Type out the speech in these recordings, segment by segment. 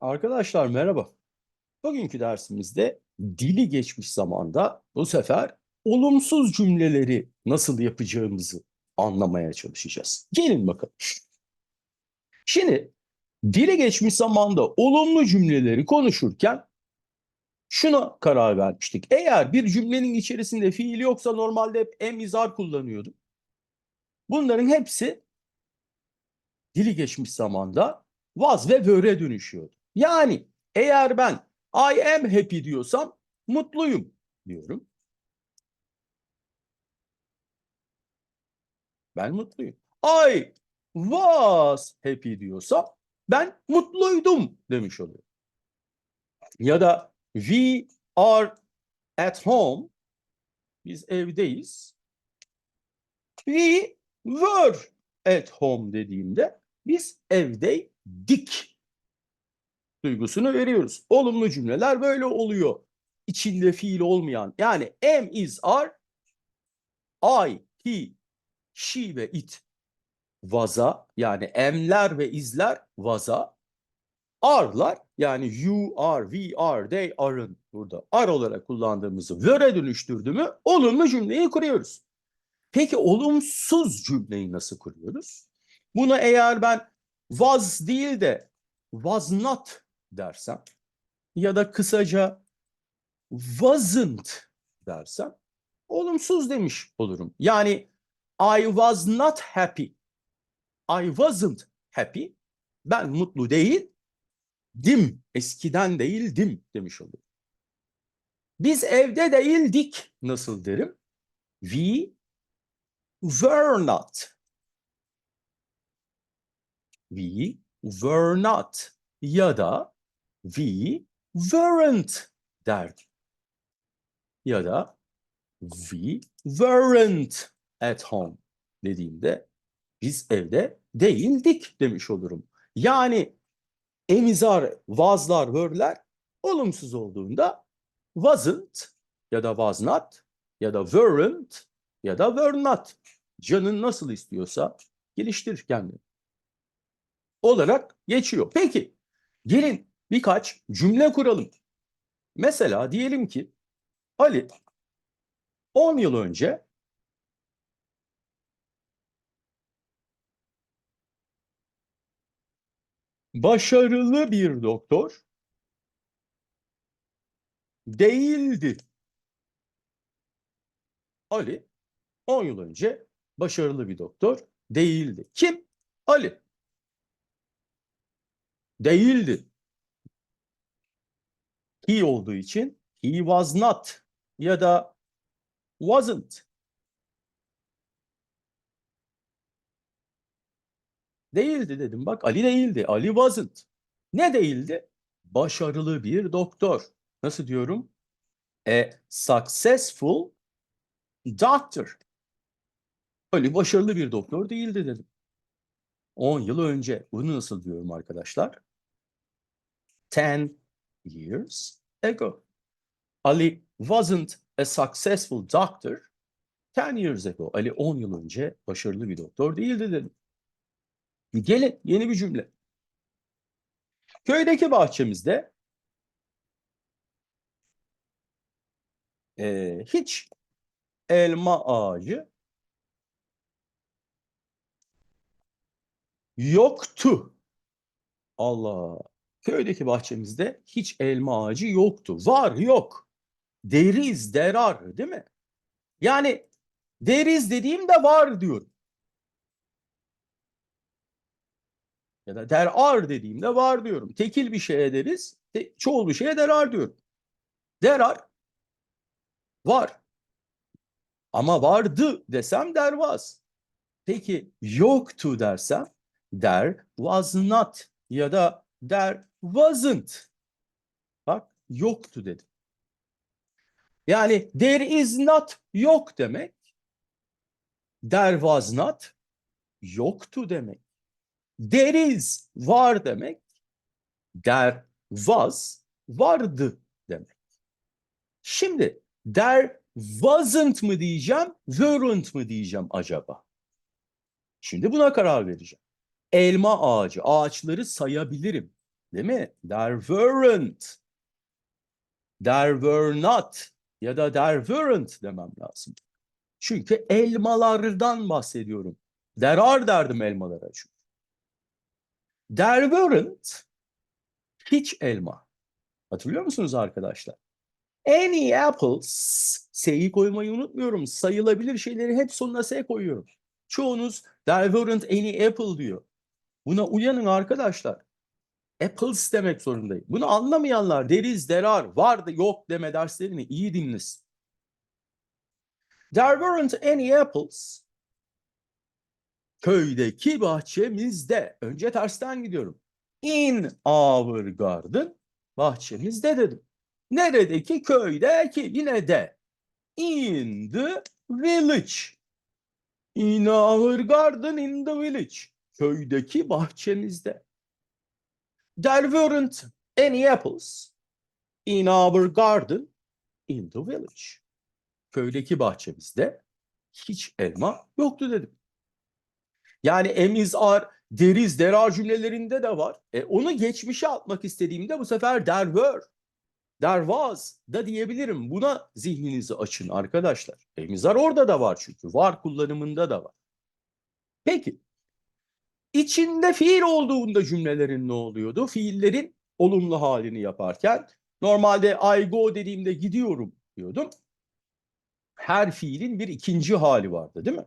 Arkadaşlar merhaba. Bugünkü dersimizde dili geçmiş zamanda bu sefer olumsuz cümleleri nasıl yapacağımızı anlamaya çalışacağız. Gelin bakalım. Şimdi dili geçmiş zamanda olumlu cümleleri konuşurken şuna karar vermiştik. Eğer bir cümlenin içerisinde fiil yoksa normalde hep em kullanıyordum. Bunların hepsi dili geçmiş zamanda was ve were'e dönüşüyordu. Yani eğer ben I am happy diyorsam mutluyum diyorum. Ben mutluyum. I was happy diyorsam ben mutluydum demiş oluyorum. Ya da we are at home biz evdeyiz. We were at home dediğimde biz evdeydik duygusunu veriyoruz. Olumlu cümleler böyle oluyor. İçinde fiil olmayan yani am is are I, he, she ve it was'a yani emler ve izler was'a are'lar yani you are, we are, they are'ın burada are olarak kullandığımızı were'e dönüştürdü mü olumlu cümleyi kuruyoruz. Peki olumsuz cümleyi nasıl kuruyoruz? Bunu eğer ben was değil de was not dersem ya da kısaca wasn't dersem olumsuz demiş olurum. Yani I was not happy. I wasn't happy. Ben mutlu değil, dim, eskiden değildim demiş olurum. Biz evde değildik nasıl derim? We were not. We were not ya da we weren't derdim. Ya da we weren't at home dediğimde biz evde değildik demiş olurum. Yani emizar, was'lar, were'ler olumsuz olduğunda wasn't ya da was not ya da weren't ya da were not. Canın nasıl istiyorsa geliştir kendini. Olarak geçiyor. Peki gelin birkaç cümle kuralım. Mesela diyelim ki Ali 10 yıl önce başarılı bir doktor değildi. Ali 10 yıl önce başarılı bir doktor değildi. Kim? Ali. Değildi. He olduğu için he was not ya da wasn't. Değildi dedim bak Ali değildi. Ali wasn't. Ne değildi? Başarılı bir doktor. Nasıl diyorum? A successful doctor. Ali başarılı bir doktor değildi dedim. 10 yıl önce. Bunu nasıl diyorum arkadaşlar? 10 years ago. Ali wasn't a successful doctor 10 years ago. Ali 10 yıl önce başarılı bir doktor değildi dedim. Gelin yeni bir cümle. Köydeki bahçemizde eee, hiç elma ağacı yoktu. Allah. Köydeki bahçemizde hiç elma ağacı yoktu. Var yok. There are değil mi? Yani there is dediğimde var diyorum. Ya da there are dediğimde var diyorum. Tekil bir şeye deriz, te- çoğul bir şeye there are diyorum. There are var. Ama vardı desem was. Peki yoktu dersem there was not ya da there wasn't. Bak yoktu dedim. Yani there is not yok demek. There was not yoktu demek. There is var demek. There was vardı demek. Şimdi there wasn't mı diyeceğim, weren't mı diyeceğim acaba? Şimdi buna karar vereceğim. Elma ağacı, ağaçları sayabilirim. Değil mi? There weren't. There were not. Ya da there weren't demem lazım. Çünkü elmalardan bahsediyorum. There are derdim elmalara çünkü. There weren't hiç elma. Hatırlıyor musunuz arkadaşlar? Any apples, S'yi koymayı unutmuyorum. Sayılabilir şeyleri hep sonuna S koyuyorum. Çoğunuz there weren't any apple diyor. Buna uyanın arkadaşlar. Apples demek zorundayım. Bunu anlamayanlar there are, var da yok deme derslerini iyi dinlesin. There weren't any apples. Köydeki bahçemizde. Önce tersten gidiyorum. In our garden. Bahçemizde dedim. Neredeki? Köydeki. Yine de. In the village. In our garden in the village. Köydeki bahçemizde. There weren't any apples in our garden in the village. Köydeki bahçemizde hiç elma yoktu dedim. Yani emiz are, deriz, derar cümlelerinde de var. E, onu geçmişe atmak istediğimde bu sefer there were, there was da diyebilirim. Buna zihninizi açın arkadaşlar. Emiz are orada da var çünkü. Var kullanımında da var. Peki. İçinde fiil olduğunda cümlelerin ne oluyordu? Fiillerin olumlu halini yaparken normalde I go dediğimde gidiyorum diyordum. Her fiilin bir ikinci hali vardı değil mi?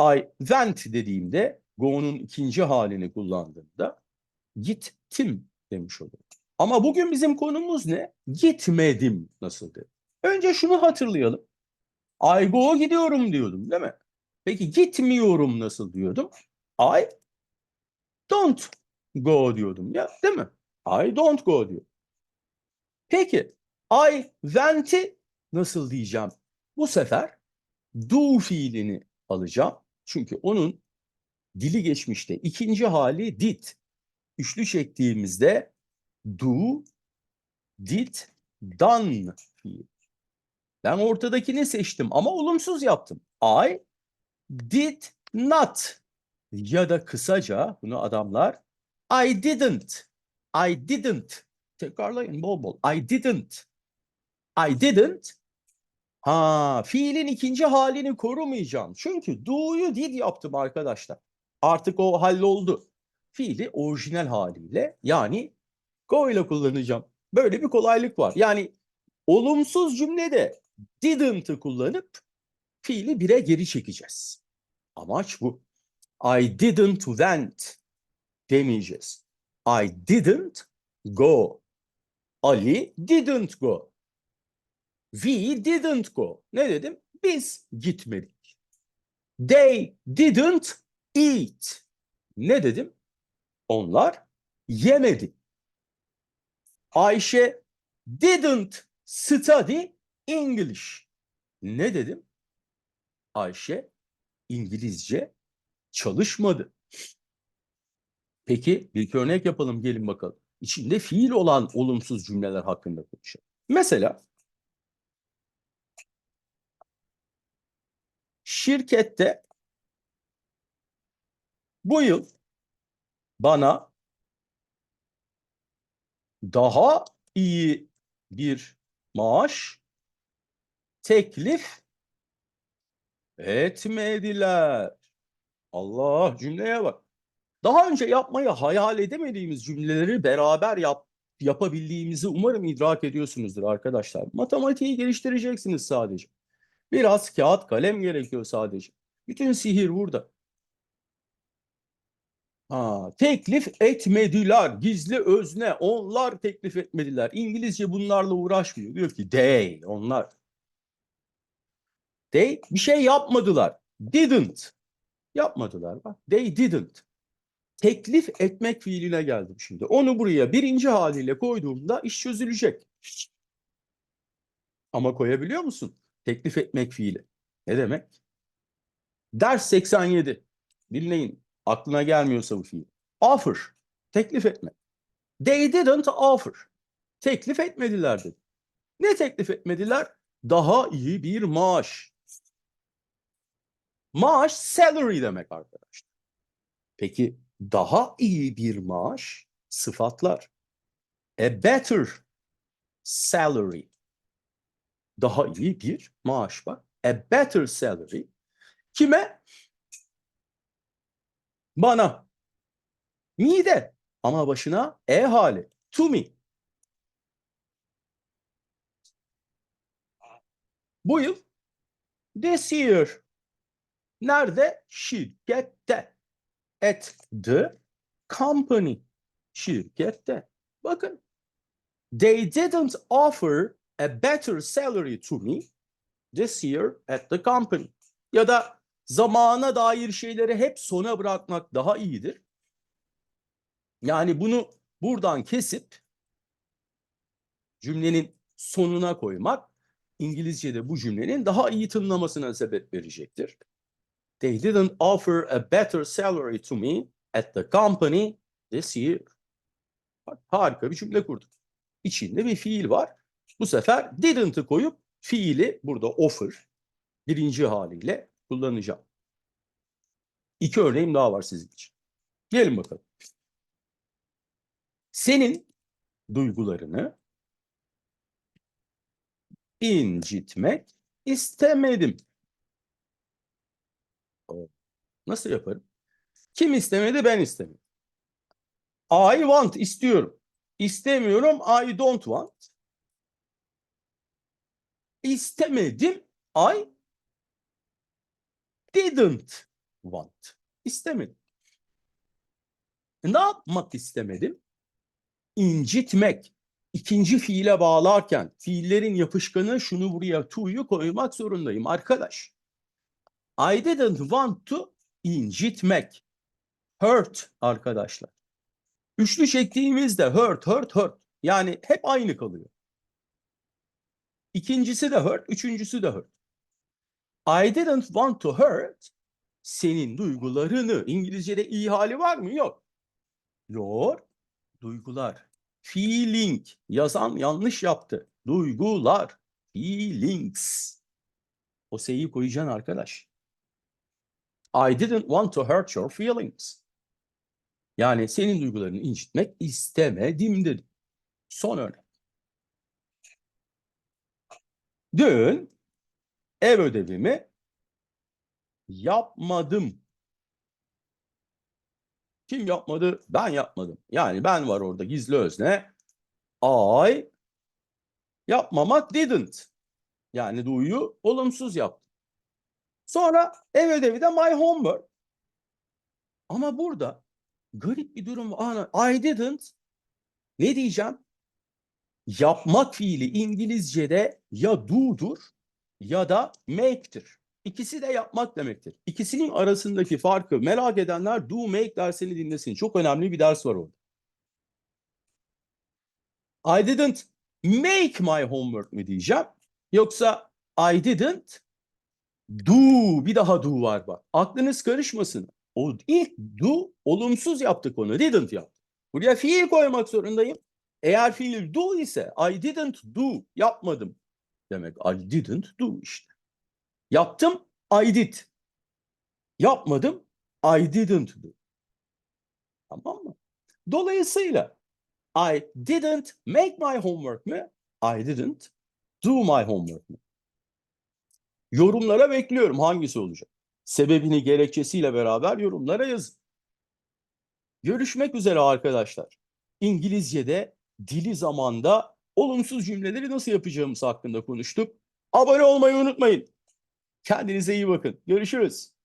I went dediğimde go'nun ikinci halini kullandığımda gittim demiş oluyorum. Ama bugün bizim konumuz ne? Gitmedim nasıl dedi. Önce şunu hatırlayalım. I go gidiyorum diyordum değil mi? Peki gitmiyorum nasıl diyordum? I don't go diyordum ya değil mi? I don't go diyor. Peki I went'i nasıl diyeceğim? Bu sefer do fiilini alacağım. Çünkü onun dili geçmişte ikinci hali did. Üçlü çektiğimizde do, did, done fiil. Ben ortadakini seçtim ama olumsuz yaptım. I did not ya da kısaca bunu adamlar I didn't. I didn't. Tekrarlayın bol bol. I didn't. I didn't. Ha, fiilin ikinci halini korumayacağım. Çünkü do'yu did yaptım arkadaşlar. Artık o halloldu. Fiili orijinal haliyle yani go ile kullanacağım. Böyle bir kolaylık var. Yani olumsuz cümlede didn't'ı kullanıp fiili bire geri çekeceğiz. Amaç bu. I didn't went demeyeceğiz. I didn't go. Ali didn't go. We didn't go. Ne dedim? Biz gitmedik. They didn't eat. Ne dedim? Onlar yemedi. Ayşe didn't study English. Ne dedim? Ayşe İngilizce çalışmadı. Peki bir iki örnek yapalım gelin bakalım. İçinde fiil olan olumsuz cümleler hakkında konuşalım. Mesela şirkette bu yıl bana daha iyi bir maaş teklif etmediler. Allah cümleye bak. Daha önce yapmayı hayal edemediğimiz cümleleri beraber yap, yapabildiğimizi umarım idrak ediyorsunuzdur arkadaşlar. Matematiği geliştireceksiniz sadece. Biraz kağıt kalem gerekiyor sadece. Bütün sihir burada. Ha, teklif etmediler. Gizli özne. Onlar teklif etmediler. İngilizce bunlarla uğraşmıyor. Diyor ki they, onlar. They bir şey yapmadılar. Didn't. Yapmadılar bak. They didn't. Teklif etmek fiiline geldim şimdi. Onu buraya birinci haliyle koyduğumda iş çözülecek. Ama koyabiliyor musun? Teklif etmek fiili. Ne demek? Ders 87. Dinleyin. Aklına gelmiyorsa bu fiil. Offer. Teklif etmek. They didn't offer. Teklif etmediler dedi. Ne teklif etmediler? Daha iyi bir maaş. Maaş salary demek arkadaşlar. Peki daha iyi bir maaş sıfatlar. A better salary. Daha iyi bir maaş var. A better salary. Kime? Bana. Mide. Ama başına e hali. To me. Bu yıl this year nerede? Şirkette. At the company. Şirkette. Bakın. They didn't offer a better salary to me this year at the company. Ya da zamana dair şeyleri hep sona bırakmak daha iyidir. Yani bunu buradan kesip cümlenin sonuna koymak İngilizce'de bu cümlenin daha iyi tınlamasına sebep verecektir. They didn't offer a better salary to me at the company this year. Harika bir cümle kurduk. İçinde bir fiil var. Bu sefer didn't'ı koyup fiili burada offer birinci haliyle kullanacağım. İki örneğim daha var sizin için. Gelin bakalım. Senin duygularını incitmek istemedim. Nasıl yaparım? Kim istemedi? Ben istemedim. I want istiyorum. İstemiyorum. I don't want. İstemedim. I didn't want. İstemedim. Ne yapmak istemedim? İncitmek. İkinci fiile bağlarken fiillerin yapışkanı şunu buraya to'yu koymak zorundayım arkadaş. I didn't want to incitmek. Hurt arkadaşlar. Üçlü çektiğimizde hurt, hurt, hurt. Yani hep aynı kalıyor. İkincisi de hurt, üçüncüsü de hurt. I didn't want to hurt senin duygularını. İngilizce'de i hali var mı? Yok. Your duygular. Feeling. Yazan yanlış yaptı. Duygular. Feelings. O S'yi koyacaksın arkadaş. I didn't want to hurt your feelings. Yani senin duygularını incitmek istemedim dedi. Son örnek. Dün ev ödevimi yapmadım. Kim yapmadı? Ben yapmadım. Yani ben var orada gizli özne. I yapmamak didn't. Yani do'yu olumsuz yaptım. Sonra ev ödevi de my homework. Ama burada garip bir durum var. I didn't ne diyeceğim? Yapmak fiili İngilizce'de ya do'dur ya da make'tir. İkisi de yapmak demektir. İkisinin arasındaki farkı merak edenler do make dersini dinlesin. Çok önemli bir ders var orada. I didn't make my homework mi diyeceğim? Yoksa I didn't do bir daha do var bak. Aklınız karışmasın. O ilk do olumsuz yaptık onu. Didn't yaptık. Buraya fiil koymak zorundayım. Eğer fiil do ise I didn't do yapmadım demek. I didn't do işte. Yaptım I did. Yapmadım I didn't do. Tamam mı? Dolayısıyla I didn't make my homework mi? I didn't do my homework mi? Yorumlara bekliyorum hangisi olacak? Sebebini gerekçesiyle beraber yorumlara yazın. Görüşmek üzere arkadaşlar. İngilizce'de dili zamanda olumsuz cümleleri nasıl yapacağımız hakkında konuştuk. Abone olmayı unutmayın. Kendinize iyi bakın. Görüşürüz.